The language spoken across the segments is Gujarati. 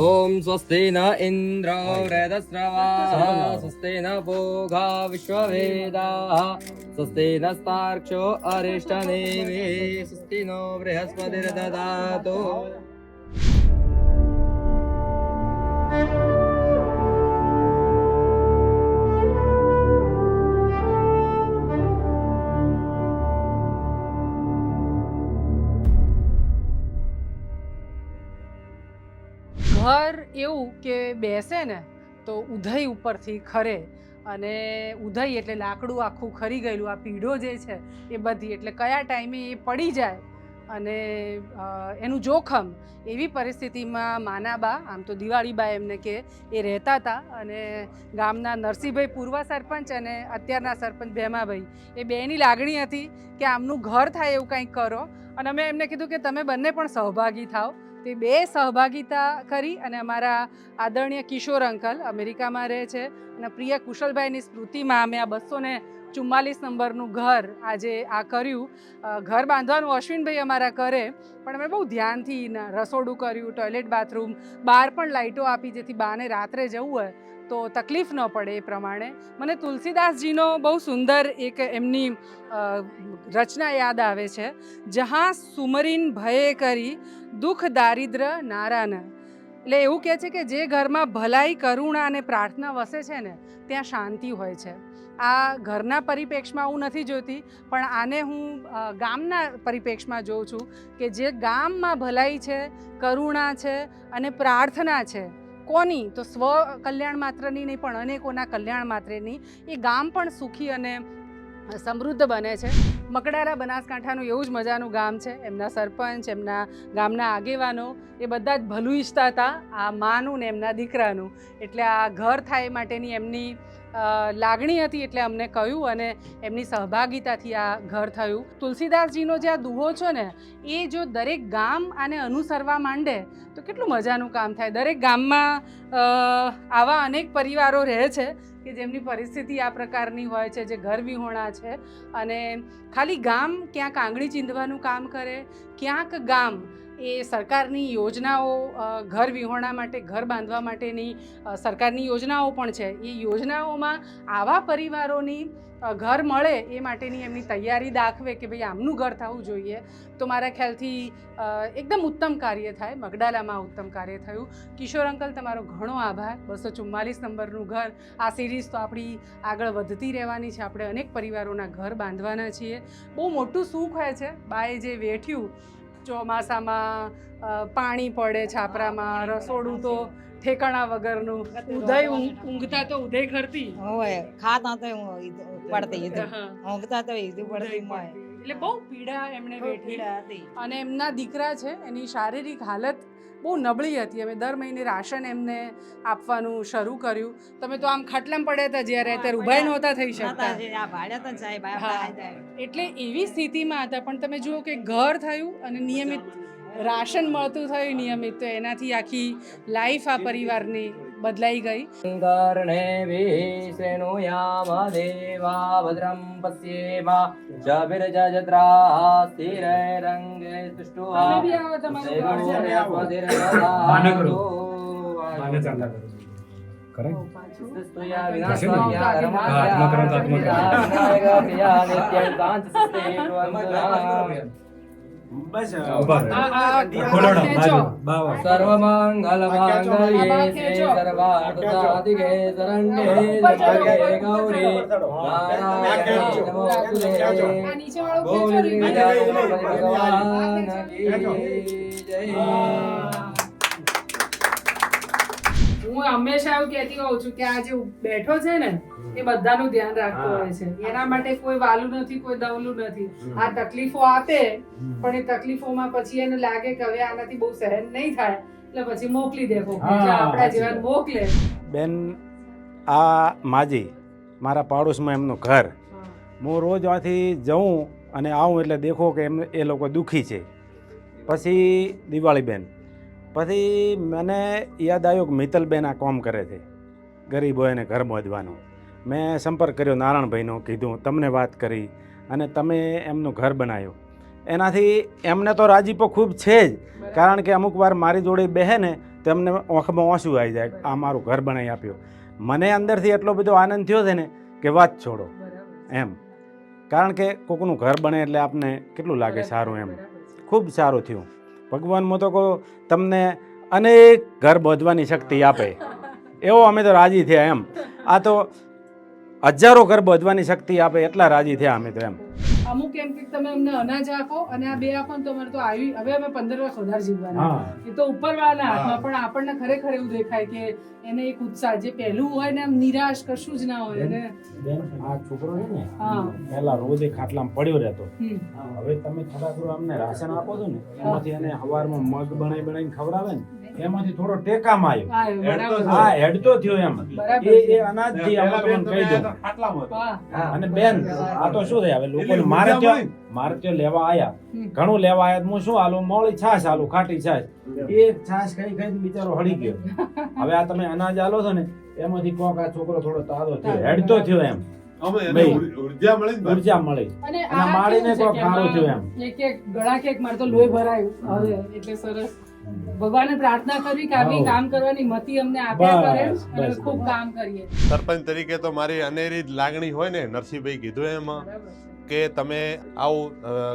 ॐ स्वस्ति न इन्द्रो वृदस्रवाः स्वस्ति न भोगा विश्ववेदाः स्वस्ति नस्तार्क्ष्यो अरिष्टनेमि स्वस्ति नो बृहस्पतिर्ददातु એવું કે બેસે ને તો ઉધઈ ઉપરથી ખરે. અને ઉધઈ એટલે લાકડું આખું ખરી ગયેલું. આ પીઢો જે છે એ બધી. એટલે કયા ટાઈમે એ પડી જાય અને એનું જોખમ એવી પરિસ્થિતિમાં માનાબા, આમ તો દિવાળીબા એમને કે, એ રહેતા હતા. અને ગામના નરસિંહભાઈ પૂર્વ સરપંચ અને અત્યારના સરપંચ ભેમાભાઈ, એ બેની લાગણી હતી કે આમનું ઘર થાય એવું કંઈક કરો. અને અમે એમને કીધું કે તમે બંને પણ સહભાગી થાઓ. તે બે સહભાગિતા કરી અને અમારા આદરણીય કિશોર અંકલ અમેરિકામાં રહે છે અને પ્રિય કુશલભાઈની સ્મૃતિમાં અમે આ બસો ને ચુમ્માલીસ નંબરનું ઘર આજે આ કર્યું. ઘર બાંધવાનું અશ્વિનભાઈ અમારા કરે, પણ અમે બહુ ધ્યાનથી રસોડું કર્યું, ટોયલેટ, બાથરૂમ, બહાર પણ લાઇટો આપી, જેથી બાને રાત્રે જવું હોય તો તકલીફ ન પડે એ પ્રમાણે. મને તુલસીદાસજીનો બહુ સુંદર એક એમની રચના યાદ આવે છે. જહાં સુમરીન ભયે કરી, દુઃખ દારિદ્ર નારાન. એટલે એવું કહે છે કે જે ઘરમાં ભલાઈ, કરુણા અને પ્રાર્થના વસે છે ને, ત્યાં શાંતિ હોય છે. આ ઘરના પરિપ્રેક્ષમાં હું નથી જોતી, પણ આને હું ગામના પરિપ્રેક્ષમાં જોઉં છું કે જે ગામમાં ભલાઈ છે, કરુણા છે અને પ્રાર્થના છે. કોની? તો સ્વ કલ્યાણ માત્રની નહીં, પણ અનેકોના કલ્યાણ માત્રની. એ ગામ પણ સુખી અને સમૃદ્ધ બને છે. મકડારા બનાસકાંઠાનું એવું જ મજાનું ગામ છે. એમના સરપંચ, એમના ગામના આગેવાનો, એ બધા જ ભલું ઈચ્છતા હતા આ માનું ને એમના દીકરાનું. એટલે આ ઘર થાય માટેની એમની લાગણી હતી એટલે અમને કહ્યું અને એમની સહભાગિતાથી આ ઘર થયું. તુલસીદાસજીનો જે આ દુહો છે ને, એ જો દરેક ગામ આને અનુસરવા માંડે, તો કેટલું મજાનું કામ થાય. દરેક ગામમાં આવા અનેક પરિવારો રહે છે કે જેમની પરિસ્થિતિ આ પ્રકારની હોય છે, જે ઘર વિહોણા છે. અને ખાલી ગામ ક્યાંક આંગળી ચીંધવાનું કામ કરે, ક્યાંક ગામ એ સરકારની યોજનાઓ ઘર વિહોણા માટે, ઘર બાંધવા માટેની સરકારની યોજનાઓ પણ છે. એ યોજનાઓમાં આવા પરિવારોની ઘર મળે એ માટેની એમની તૈયારી દાખવે કે ભાઈ આમનું ઘર થવું જોઈએ, તો મારા ખ્યાલથી એકદમ ઉત્તમ કાર્ય થાય. મગડાલામાં ઉત્તમ કાર્ય થયું. કિશોર અંકલ, તમારો ઘણો આભાર. બસો ચુમ્માલીસ નંબરનું ઘર. આ સિરીઝ તો આપણી આગળ વધતી રહેવાની છે. આપણે અનેક પરિવારોના ઘર બાંધવાના છીએ. બહુ મોટું સુખ હોય છે. બાએ જે વેઠ્યું ચોમાસામાં પાણી પડે છાપરામાં રસોડું તો ઠેકાણા વગરનું. ઉદય ઊંઘ- ઊંઘતા તો ઉદય ખરતી. હોય ખાતા તો હું પડતી ઊંઘતા તો ઈધું પડતી એટલે બહુ પીડા એમણે વેઠી. અને એમના દીકરા છે એની શારીરિક હાલત બહુ નબળી હતી. અમે દર મહિને રાશન એમને આપવાનું શરૂ કર્યું. તમે તો આમ ખાટલામાં પડ્યા હતા જ્યારે ત્યારે ઊભા નહોતા થઈ શકતા. હા. એટલે એવી સ્થિતિમાં હતા. પણ તમે જુઓ કે ઘર થયું અને નિયમિત રાશન મળતું થયું નિયમિત. તો એનાથી આખી લાઈફ આ પરિવારની બદલાઈ ગઈ. કર્ણે વિષ્ણુયામ દેવા ભદ્રમ પશ્યેમા જબિરજજત્રા સ્થિરે રંગે સૃષ્ટુવા કરેક્ટ सर्वमङ्गलमाङ्गल्ये आबा श्री खेचो. सर्वार्थसाधिके शरण्ये ऊपर चढ़ो, त्र्यम्बके ऊपर गौरी चढ़ो. नारायणे नमोस्तुते હું હંમેશા એવું કહેતી હોઉં છું કે આ જે બેઠો છે ને એ બધાનું ધ્યાન રાખતો હોય છે. એના માટે કોઈ વાલું નથી કોઈ દવલું નથી. આ તકલીફો આપે પણ એ તકલીફોમાં પછી એને લાગે કે હવે આનાથી બહુ સહન નહીં થાય એટલે પછી મોકલી દે આપણા જીવન મોકલે. બેન આ માજી મારા પાડોશમાં એમનું ઘર. હું. રોજ આથી જઉં અને આવું એટલે દેખો કે એમ એ લોકો દુઃખી છે. પછી દિવાળીબેન પછી મને યાદ આવ્યો કે મિત્તલબેન આ કામ કરે છે. ગરીબો એને ઘર બાંધવાનું મેં સંપર્ક કર્યો નારાયણભાઈનો કીધું તમને વાત કરી અને તમે એમનું ઘર બનાવ્યું. એનાથી એમને તો રાજીપો ખૂબ છે જ કારણ કે અમુક વાર મારી જોડે બેહે ને તેમને ઓંખમાં ઓછું આવી જાય આ મારું ઘર બનાવી આપ્યું. મને અંદરથી એટલો બધો આનંદ થયો છે ને કે વાત છોડો. એમ. કારણ કે કોકનું ઘર બને એટલે આપને કેટલું લાગે સારું એમ. ખૂબ સારું થયું. ભગવાન તો કહો તમને અનેક ઘર બાંધવાની શક્તિ આપે. એવો અમે તો રાજી થયા એમ. આ તો હજારો ઘર બાંધવાની શક્તિ આપે, એટલા રાજી થયા અમે તો એમ. અમુક એમ કે તમે અમને અનાજ આપો અને આ બે આપો ને તો અમારે તો આવી હવે અમે પંદર વર્ષ વધારે જીવવાના. એ તો ઉપરવાળાના હાથમાં પણ આપણને ખરેખર એવું દેખાય કે એને એક ઉત્સાહ જે પહેલું હોય ને આમ નિરાશ કશું જ ના હોય અને આ છોકરો છે ને હા. પહેલા રોજ ખાટલામાં પડ્યો રહેતો. હવે તમે થોડા થોડું અમને રાશન આપો છો ને એમાંથી એને સવારમાં મગ બનાવી બનાવીને ખવડાવે ને એમાંથી થોડો ટેકામાં આવ્યો. હા હેડતો થયો. એમ. એ અનાજથી અનાજથી આમાં કહી દઉં. અને બેન આ તો શું થાય હવે લોકો મારે ત્યાં મારે ત્યાં લેવા આયા. ઘણું લેવા આયા હું શું આલું મોળી છાશ આલું ખાટી છાશ. એક છાશ ખાઈ ખાઈ બિચારો હળી ગયો. હવે આ તમે અનાજ આલો છો ને એમાંથી કોક આ છોકરો થોડો તાજો થયો. હેડતો થયો એમ. ઊર્જા મળી ઊર્જા મળી. અને માળીને કેવું છે કોઈ કે ખારું થયું આમાં એક એક ગળા કેક મારે તો લોહી ભરાયું. હવે એટલે સરસ. ભગવાને પ્રાર્થના કરવી કે આવી કામ કરવાની મતિ અમને આપ્યા કરે અને ખૂબ કામ કરીએ. સરપંચ તરીકે તો મારી અનેરી જ લાગણી હોય ને નરસિંહભાઈ કીધું એમાં કે તમે આવું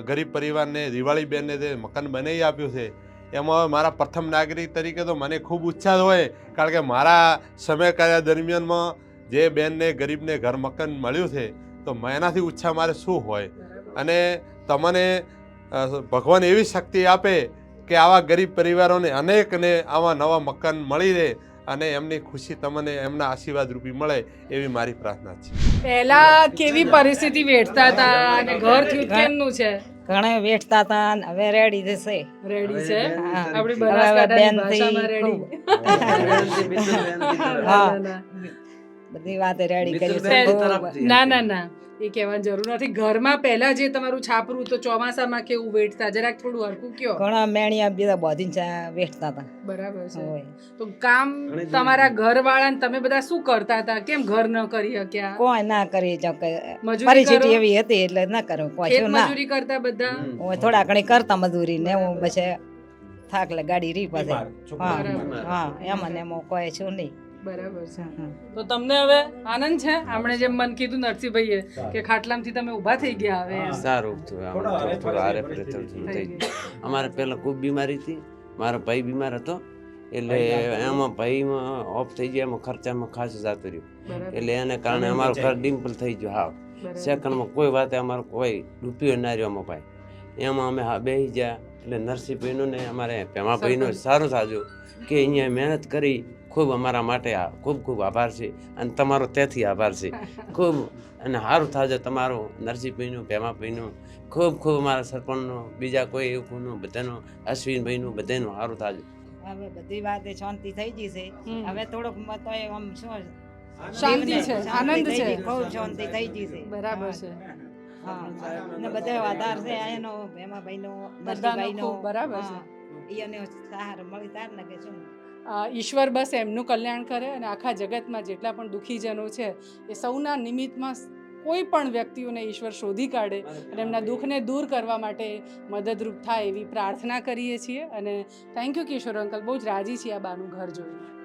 ગરીબ પરિવારને દિવાળી બેનને જે મકાન બનાવી આપ્યું છે એમાં મારા પ્રથમ નાગરિક તરીકે તો મને ખૂબ ઉત્સાહ હોય કારણ કે મારા સમયગાળા દરમિયાનમાં જે બેનને ગરીબને ઘર મકાન મળ્યું છે તો એનાથી ઉત્સાહ મારે શું હોય? અને તમને ભગવાન એવી શક્તિ આપે કે આવા ગરીબ પરિવારોને અનેકને આવા નવા મકાન મળી રહે અને એમની ખુશી તમને એમના આશીર્વાદ રૂપી મળે એવી મારી પ્રાર્થના છે. પહેલા કેવી પરિસ્થિતિ વેઠતા હતા અને ઘર થયું કેમનું છે? ઘણા વેઠતા હતા હવે રેડી થશે રેડી છે? આપણી બનાસકાંઠાની. બધી વાત રેડી કરી. ના ના ના. એ કહેવાની જરૂર નથી. ઘરમાં પહેલા જે તમારું છાપરું તો ચોમાસામાં કેવું વેઠતા? જરાક થોડું હરકું કયો? ઘણા મેણિયા બધા બોધીને ચા વેઠતા હતા. બરાબર છે. તો કામ તમારા ઘરવાળા ને તમે બધા શું કરતા હતા? કેમ ઘર ન કરી શક્યા? કોઈ ના કરી પરિસ્થિતિ એવી હતી એટલે ના કરો કોઈ ખેત મજૂરી કરતા બધા? હું થોડા ઘણી કરતા મજૂરી ને હું પછી થાક લે ગાડી રી પાસે હા. હા એમાં ને એમાં કોઈ છું નહીં. બરાબર છે. તો તમને હવે આનંદ છે? આપણે જેમ મન કીધું નરસિંહભાઈએ કે ખાટલામાંથી તમે ઊભા થઈ ગયા હવે. સારું થયું અમારે પહેલાં ખૂબ બીમારી હતી. મારો ભાઈ બીમાર હતો. એટલે એમાં ભાઈમાં ઓફ થઈ ગયા એમાં ખર્ચામાં ખાસ જતું રહ્યું. એટલે એને કારણે અમારું ઘર ડિમ્પલ થઈ ગયું હાવ સેકન્ડમાં કોઈ વાતે અમારો કોઈ રૂપિયો ના રહ્યો અમારો ભાઈ. એમાં અમે હા બેસી ગયા. એટલે નરસિંહભાઈનું ને અમારે ભેમાભાઈનું સારું સાજું કે અહીંયા મહેનત કરી ખૂબ અમારા માટે આ ખૂબ ખૂબ આભાર છે અને તમારો તેથી આભાર છે. ખૂબ અને સારું થાજો તમારું નરસિંહભાઈનું ભેમાભાઈનું ખૂબ ખૂબ અમારા સરપંચનું બીજા કોઈ એવું બધાનું અશ્વિનભાઈનું બધાનું સારું થાજો. હવે બધી વાત શાંતિ થઈ ગઈ છે. હવે થોડોક મ- આમ શું શાંતિ છે. આનંદ છે. બહુ શાંતિ થઈ ગઈ છે. બરાબર છે. હા. ને બધા આધાર છે. એનો ભેમાભાઈનો નરસિંહભાઈનો. બરાબર છે. એને સહારો મળી તાર ને કે શું ઈશ્વર બસ એમનું કલ્યાણ કરે અને આખા જગતમાં જેટલા પણ દુઃખીજનો છે, એ સૌના નિમિત્તમાં કોઈ પણ વ્યક્તિઓને ઈશ્વર શોધી કાઢે અને એમના દુઃખને દૂર કરવા માટે મદદરૂપ થાય એવી પ્રાર્થના કરીએ છીએ. અને થેન્ક યુ કિશોર અંકલ, બહુ જ રાજી છીએ આ બાનું ઘર જોઈને.